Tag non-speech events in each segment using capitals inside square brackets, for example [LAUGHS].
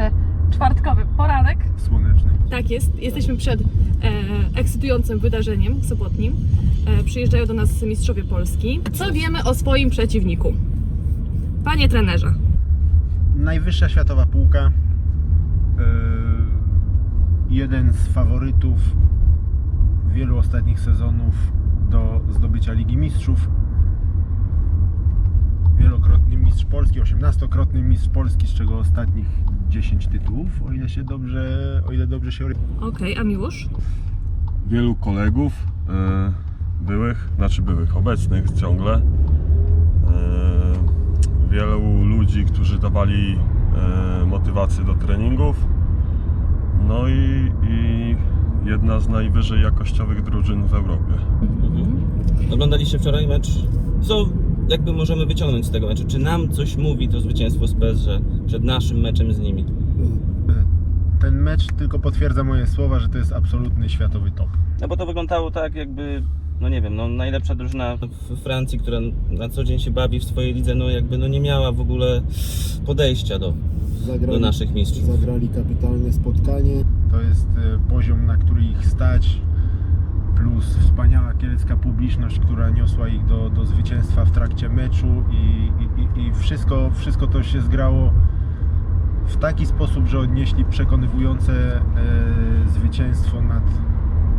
piękny czwartkowy poranek. Słoneczny. Tak jest, jesteśmy przed e, ekscytującym wydarzeniem sobotnim. E, przyjeżdżają do nas mistrzowie Polski. Co wiemy o swoim przeciwniku? Panie trenerze. Najwyższa światowa półka. Yy, jeden z faworytów wielu ostatnich sezonów do zdobycia Ligi Mistrzów. Wielokrotny mistrz Polski, 18-krotny mistrz Polski, z czego ostatnich 10 tytułów, o ile się dobrze, o ile dobrze się orientuję. Okej, a Miłosz? wielu kolegów e, byłych, znaczy byłych, obecnych ciągle. E, wielu ludzi, którzy dawali e, motywację do treningów. No i, i jedna z najwyżej jakościowych drużyn w Europie. Mhm. Oglądaliście wczoraj mecz. Co jakby możemy wyciągnąć z tego meczu? Czy nam coś mówi to zwycięstwo z PSG przed naszym meczem z nimi? Ten mecz tylko potwierdza moje słowa, że to jest absolutny światowy top. No bo to wyglądało tak jakby, no nie wiem, no najlepsza drużyna w Francji, która na co dzień się bawi w swojej lidze, no jakby no nie miała w ogóle podejścia do, Zagrali, do naszych mistrzów. zagrali kapitalne spotkanie. To jest e, poziom, na który ich stać, plus wspaniała kielecka publiczność, która niosła ich do, do zwycięstwa w trakcie meczu i, i, i- wszystko, wszystko to się zgrało w taki sposób, że odnieśli przekonywujące e, zwycięstwo nad,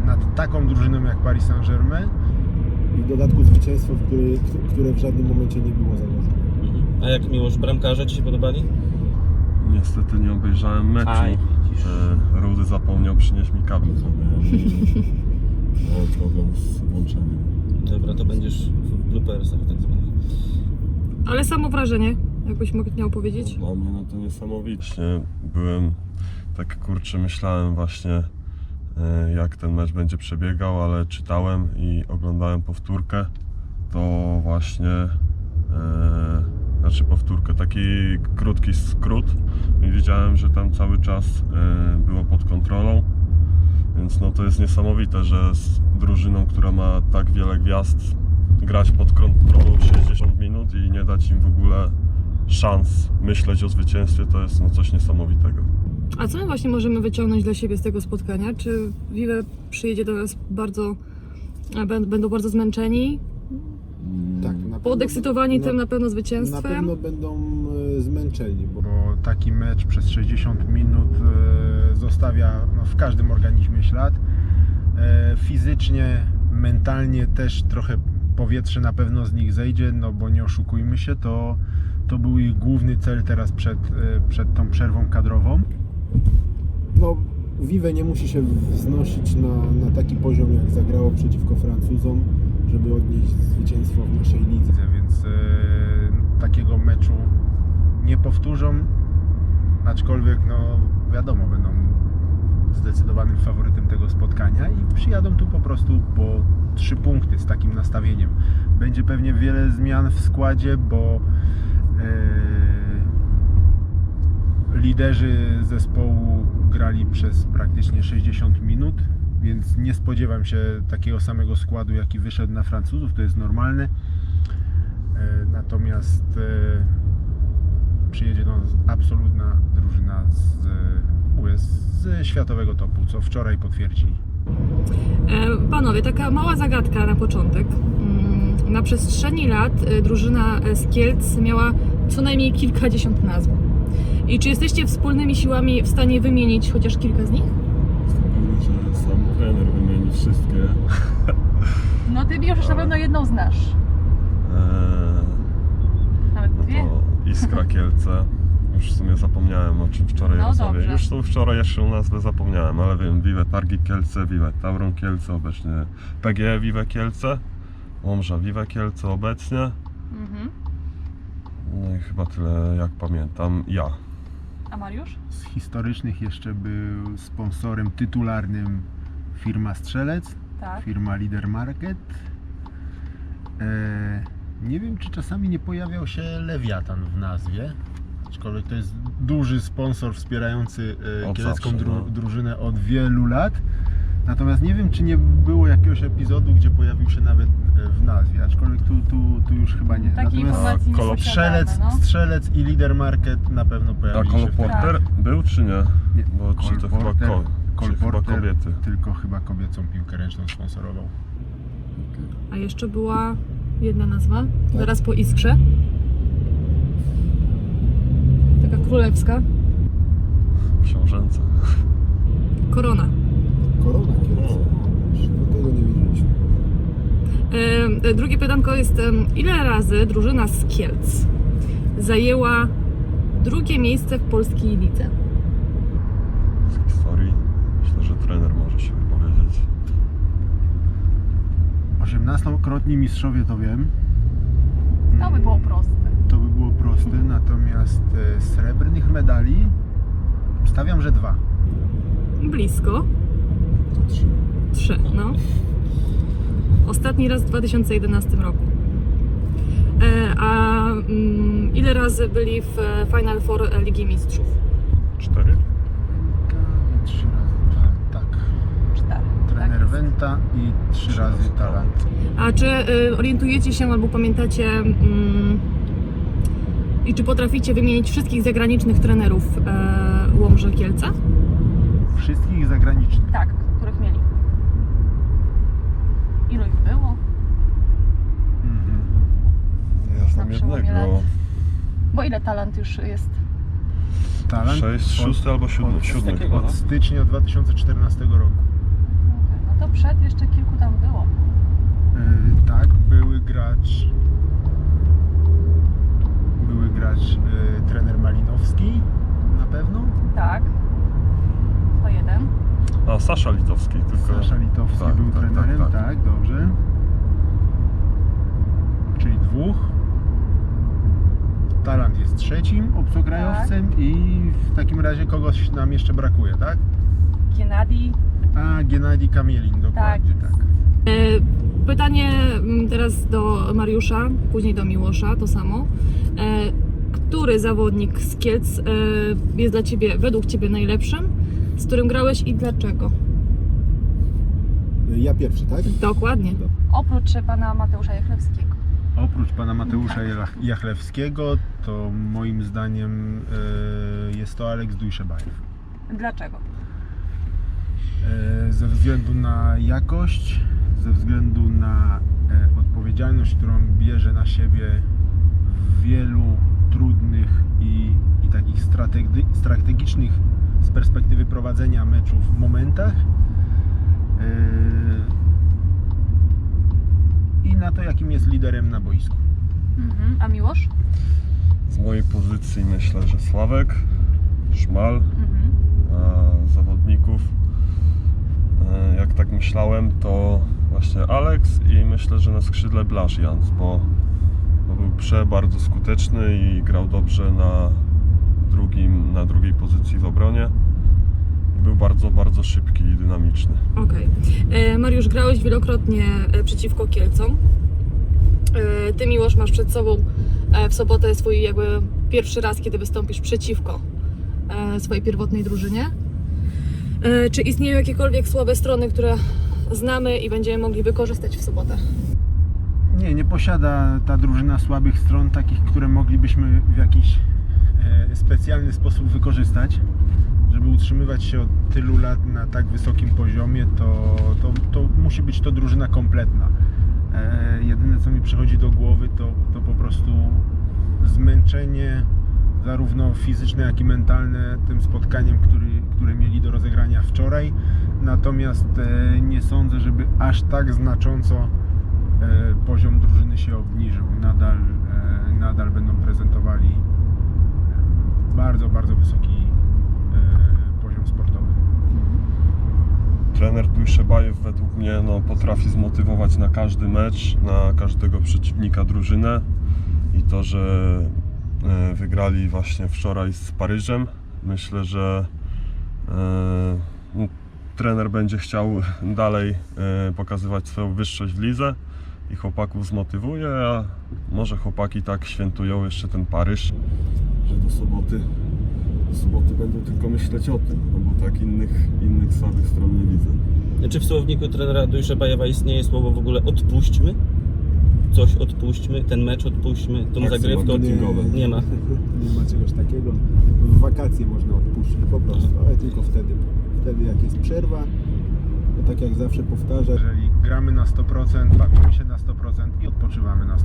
nad taką drużyną jak Paris Saint-Germain. I w dodatku zwycięstwo, w który, które w żadnym momencie nie było zagrożone. A jak miłość bramkarze Ci się podobali? Niestety nie obejrzałem meczu. Aj, widzisz. E, Rudy zapomniał przynieść mi kabel. [LAUGHS] Miałem problem z włączeniem. Dobra, to będziesz w bloopersach tak zwanych. Ale samo wrażenie, jakbyś mógł miał powiedzieć. Dla mnie no to niesamowicie. Właśnie byłem, tak kurczę, myślałem właśnie e, jak ten mecz będzie przebiegał, ale czytałem i oglądałem powtórkę. To właśnie, e, znaczy powtórkę, taki krótki skrót i widziałem, że tam cały czas e, było pod kontrolą. Więc no to jest niesamowite, że z drużyną, która ma tak wiele gwiazd, grać pod kontrolą 60 minut i nie dać im w ogóle szans myśleć o zwycięstwie, to jest no coś niesamowitego. A co my właśnie możemy wyciągnąć dla siebie z tego spotkania? Czy Vive przyjedzie do nas bardzo, bę- będą bardzo zmęczeni, Tak, na pewno- podekscytowani na, tym na pewno Na zwycięstwem? pewno będą e, zmęczeni, bo bo taki mecz przez 60 minut e, zostawia no, w każdym organizmie ślad. E, Fizycznie, mentalnie też trochę powietrze na pewno z nich zejdzie, no bo nie oszukujmy się, to, to był ich główny cel teraz przed, e, przed tą przerwą kadrową. no, Vive nie musi się wznosić na, na taki poziom, jak zagrało przeciwko Francuzom, żeby odnieść zwycięstwo w naszej lidze. Nie powtórzą, aczkolwiek no wiadomo, będą zdecydowanym faworytem tego spotkania i przyjadą tu po prostu po trzy punkty z takim nastawieniem. Będzie pewnie wiele zmian w składzie, bo e, liderzy zespołu grali przez praktycznie 60 minut, więc nie spodziewam się takiego samego składu, jaki wyszedł na Francuzów, to jest normalne. E, Natomiast e, przyjedzie do nas absolutna drużyna z, e, mówię, z światowego topu, co wczoraj potwierdzili. E, Panowie, taka mała zagadka na początek. Mm, Na przestrzeni lat e, drużyna z Kielc miała co najmniej kilkadziesiąt nazw. I czy jesteście wspólnymi siłami w stanie wymienić chociaż kilka z nich? Jestem pewny, że sam trener wymieni wszystkie. No ty już na pewno jedną znasz. Eee, Nawet no dwie. to Iskra [LAUGHS] Kielce. Już w sumie zapomniałem o czym wczoraj No rozmawiałem. dobrze. Już tą wczoraj jeszcze nazwę zapomniałem, ale wiem, Vive Targi Kielce, Vive Tauron Kielce, obecnie PGE Vive Kielce, Łomża Vive Kielce obecnie. Mhm. No i chyba tyle jak pamiętam. Ja. A Mariusz? Z historycznych jeszcze był sponsorem tytularnym firma Strzelec, Tak. firma Leader Market. E, nie wiem, czy czasami nie pojawiał się Lewiatan w nazwie. Aczkolwiek to jest duży sponsor wspierając e, Od kielecką zawsze, dru, no. drużynę od wielu lat. Natomiast nie wiem, czy nie było jakiegoś epizodu, gdzie pojawił się nawet e, w nazwie, aczkolwiek tu, tu, tu już chyba nie. Takiej Natomiast informacji nie posiadamy, strzelec, no. strzelec i lider market na pewno A pojawił się. w tym. Porter był czy nie? Nie, Bo czy to chyba, ko, czy chyba kobiety? tylko chyba kobiecą piłkę ręczną sponsorował. A jeszcze była jedna nazwa, zaraz po Iskrze. Taka królewska. Książęce. Korona. Korona kierowca. No tego nie wiedzieliśmy. E, e, drugie pytanko jest, ile razy drużyna z Kielc zajęła drugie miejsce w polskiej lidze? Z historii myślę, że trener może się wypowiedzieć. 18-krotni mistrzowie to wiem. To by było proste. To by było proste, [LAUGHS] natomiast e, srebrnych medali stawiam, że dwa. Blisko. Trzy. Trzy, no. Ostatni raz w 2011 roku. E, a mm, ile razy byli w e, Final Four Ligi Mistrzów? Cztery? I trzy razy talent, tak. Cztery. Wenta i trzy razy talent. A czy y, orientujecie się albo pamiętacie mm, i czy potraficie wymienić wszystkich zagranicznych trenerów e, Łomży Kielce? Wszystkich zagranicznych. Tak, których mieli. Ilu ich było? Mhm. Ja znam przełomie jednego. lat. Bo ile talent już jest? Talent Sześć, od- szósty albo siódmy, od- siódmy chyba. no. Od stycznia 2014 roku. To przed jeszcze kilku tam było. E, tak, były gracz. Były gracz e, trener Malinowski na pewno. Tak. To jeden. A, Sasza Litowski, tylko... Sasza Litowski tak, był tak, trenerem, tak, tak, tak. dobrze. Czyli dwóch. Talant jest trzecim obcokrajowcem Tak. i w takim razie kogoś nam jeszcze brakuje, tak? Gennady. A, Gennady Kamielin, dokładnie tak. E, pytanie mm, teraz do Mariusza, później do Miłosza, to samo. E, który zawodnik z Kielc e, jest dla Ciebie, według Ciebie najlepszym, z którym grałeś i dlaczego? Ja pierwszy, tak? Dokładnie. Oprócz pana Mateusza Jachlewskiego. Oprócz pana Mateusza Jach- Jachlewskiego, to moim zdaniem jest to Aleks Dujszebajew. Dlaczego? E, ze względu na jakość, ze względu na e, odpowiedzialność, którą bierze na siebie w wielu trudnych i, i takich strategi- strategicznych z perspektywy prowadzenia meczów momentach. E, I na to, jakim jest liderem na boisku. Mhm. A Miłosz? Z mojej pozycji myślę, że Sławek, Szmal, Mhm. zawodników. E, Jak tak myślałem, to właśnie Alex i myślę, że na skrzydle Blaż Jans, bo, bo był prze bardzo skuteczny i grał dobrze na, drugim, na drugiej pozycji w obronie. Był bardzo, bardzo szybki i dynamiczny. Okej. E, Mariusz, grałeś wielokrotnie e, przeciwko Kielcom. Ty, Miłosz, masz przed sobą w sobotę swój jakby pierwszy raz, kiedy wystąpisz przeciwko swojej pierwotnej drużynie. E, Czy istnieją jakiekolwiek słabe strony, które znamy i będziemy mogli wykorzystać w sobotę? Nie, nie posiada ta drużyna słabych stron, takich, które moglibyśmy w jakiś e, specjalny sposób wykorzystać. Żeby utrzymywać się od tylu lat na tak wysokim poziomie, to, to, to musi być to drużyna kompletna. E, jedyne, co mi przychodzi do głowy, to, to po prostu zmęczenie, zarówno fizyczne, jak i mentalne, tym spotkaniem, który, które mieli do rozegrania wczoraj. Natomiast e, nie sądzę, żeby aż tak znacząco e, poziom drużyny się obniżył. Nadal, e, nadal będą prezentowali bardzo, bardzo wysoki poziom sportowy. Trener Dujszebajew według mnie no, potrafi zmotywować na każdy mecz, na każdego przeciwnika drużynę i to, że wygrali właśnie wczoraj z Paryżem, myślę, że e, no, trener będzie chciał dalej e, pokazywać swoją wyższość w lidze i chłopaków zmotywuje, a może chłopaki tak świętują jeszcze ten Paryż. Że do soboty w soboty będą tylko myśleć o tym, no bo tak innych, innych słabych stron nie widzę. Czy w słowniku trenera Dujszebajewa istnieje słowo w ogóle odpuśćmy? Coś odpuśćmy, ten mecz odpuśćmy, tą Tak, zagrywkę. Nie ma. [LAUGHS] Nie ma czegoś takiego. W wakacje można odpuścić po prostu, ale tylko wtedy. Wtedy jak jest przerwa, to tak jak zawsze powtarzam, Jeżeli gramy na 100%, bawimy się na 100% i odpoczywamy na 100%.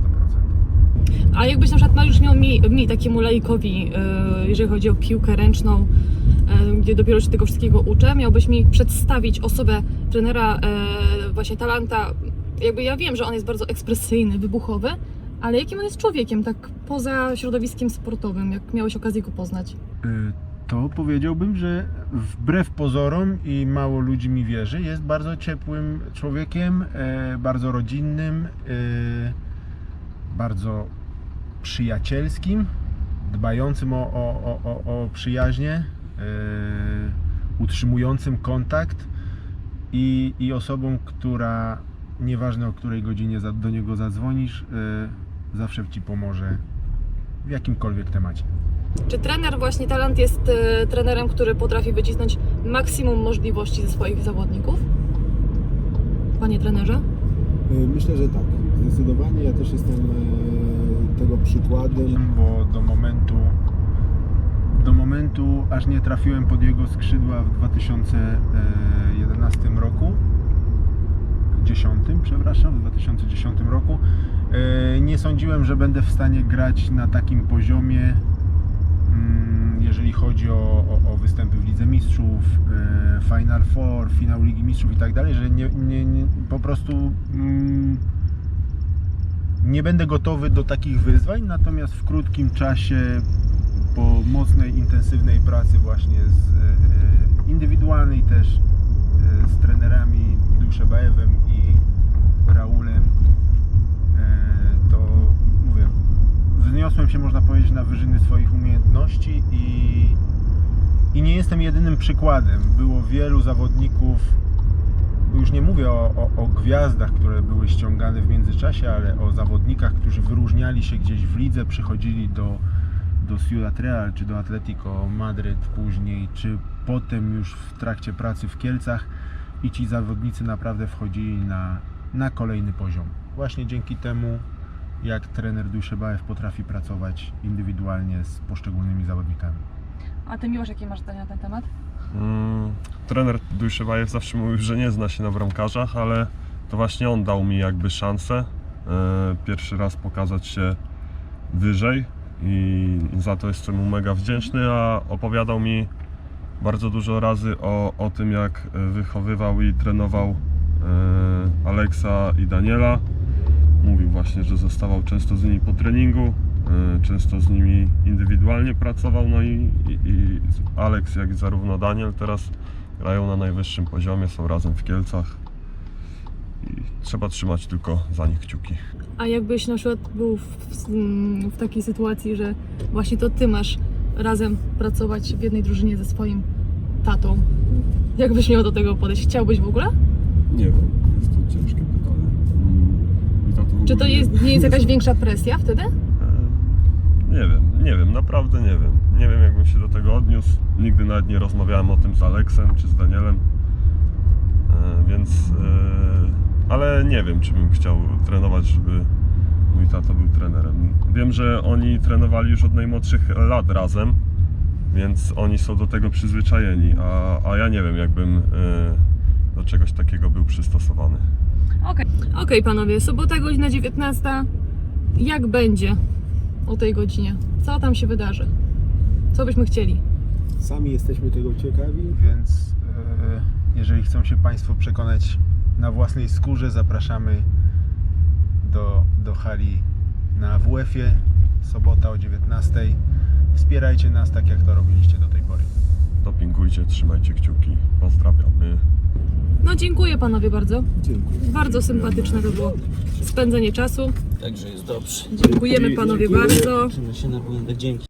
A jakbyś na przykład Mariusz miał mi, mi takiemu laikowi, e, jeżeli chodzi o piłkę ręczną, e, gdzie dopiero się tego wszystkiego uczę, miałbyś mi przedstawić osobę trenera e, właśnie Talanta. Jakby ja wiem, że on jest bardzo ekspresyjny, wybuchowy, ale jakim on jest człowiekiem, tak poza środowiskiem sportowym, jak miałeś okazję go poznać? Y, to powiedziałbym, że wbrew pozorom i mało ludzi mi wierzy, jest bardzo ciepłym człowiekiem, e, bardzo rodzinnym, e, bardzo przyjacielskim, dbającym o, o, o, o, przyjaźnie, e, utrzymującym kontakt i, i osobą, która nieważne o której godzinie do niego zadzwonisz, e, zawsze Ci pomoże w jakimkolwiek temacie. Czy trener właśnie Talant jest e, trenerem, który potrafi wycisnąć maksimum możliwości ze swoich zawodników? Panie trenerze? y, myślę, że tak. Zdecydowanie ja też jestem e, tego przykładem. bo do momentu do momentu aż nie trafiłem pod jego skrzydła w 2011 roku 10, przepraszam, w 2010 roku e, nie sądziłem, że będę w stanie grać na takim poziomie mm, jeżeli chodzi o, o, o występy w Lidze Mistrzów, e, Final Four, finał Ligi Mistrzów i tak dalej, że nie, nie, nie, po prostu mm, nie będę gotowy do takich wyzwań, natomiast w krótkim czasie, po mocnej, intensywnej pracy właśnie z, e, indywidualnej też z trenerami Duszebaewem i Raulem, e, to mówię, wzniosłem się można powiedzieć na wyżyny swoich umiejętności i, i nie jestem jedynym przykładem. Było wielu zawodników, już nie mówię o, o, o gwiazdach, które były ściągane w międzyczasie, ale o zawodnikach, którzy wyróżniali się gdzieś w lidze, przychodzili do, do Ciudad Real czy do Atletico Madryt później, czy potem już w trakcie pracy w Kielcach i ci zawodnicy naprawdę wchodzili na, na kolejny poziom. Właśnie dzięki temu, jak trener Duszebaew potrafi pracować indywidualnie z poszczególnymi zawodnikami. A ty Miłosz, jakie masz zdanie na ten temat? Mm, trener Dujszebajew zawsze mówił, że nie zna się na bramkarzach, ale to właśnie on dał mi jakby szansę e, pierwszy raz pokazać się wyżej i za to jestem mu mega wdzięczny, a opowiadał mi bardzo dużo razy o, o tym, jak e, wychowywał i trenował e, Aleksa i Daniela. Mówił właśnie, że zostawał często z nimi po treningu, e, często z nimi indywidualnie pracował, no i, i, i Aleks, jak i zarówno Daniel teraz grają na najwyższym poziomie, są razem w Kielcach i trzeba trzymać tylko za nich kciuki. A jakbyś na przykład był w, w, takiej sytuacji, że właśnie to ty masz razem pracować w jednej drużynie ze swoim tatą, jakbyś miał do tego podejść? Chciałbyś w ogóle? Nie wiem, jest to ciężkie pytanie. Mm, i tato w Czy to jest, nie jest jakaś [LAUGHS] większa presja wtedy? E, Nie wiem, nie wiem, naprawdę nie wiem. Nie wiem, jakbym się do tego odniósł. Nigdy nawet nie rozmawiałem o tym z Aleksem czy z Danielem. E, Więc, e, ale nie wiem, czy bym chciał trenować, żeby mój tato był trenerem. Wiem, że oni trenowali już od najmłodszych lat razem, więc oni są do tego przyzwyczajeni, a, a ja nie wiem, jakbym e, do czegoś takiego był przystosowany. Okej. Okej, panowie, sobota godzina 19. Jak będzie o tej godzinie? Co tam się wydarzy? Co byśmy chcieli? Sami jesteśmy tego ciekawi. Więc e, jeżeli chcą się Państwo przekonać na własnej skórze, zapraszamy do, do hali na WF-ie, sobota o 19. Wspierajcie nas tak, jak to robiliście do tej pory. Dopingujcie, trzymajcie kciuki. Pozdrawiamy. No dziękuję panowie bardzo. Dziękuję. Bardzo sympatyczne to było spędzenie czasu. Także jest dobrze. Dziękujemy panowie bardzo. Uczymy się na błędach. Dzięki.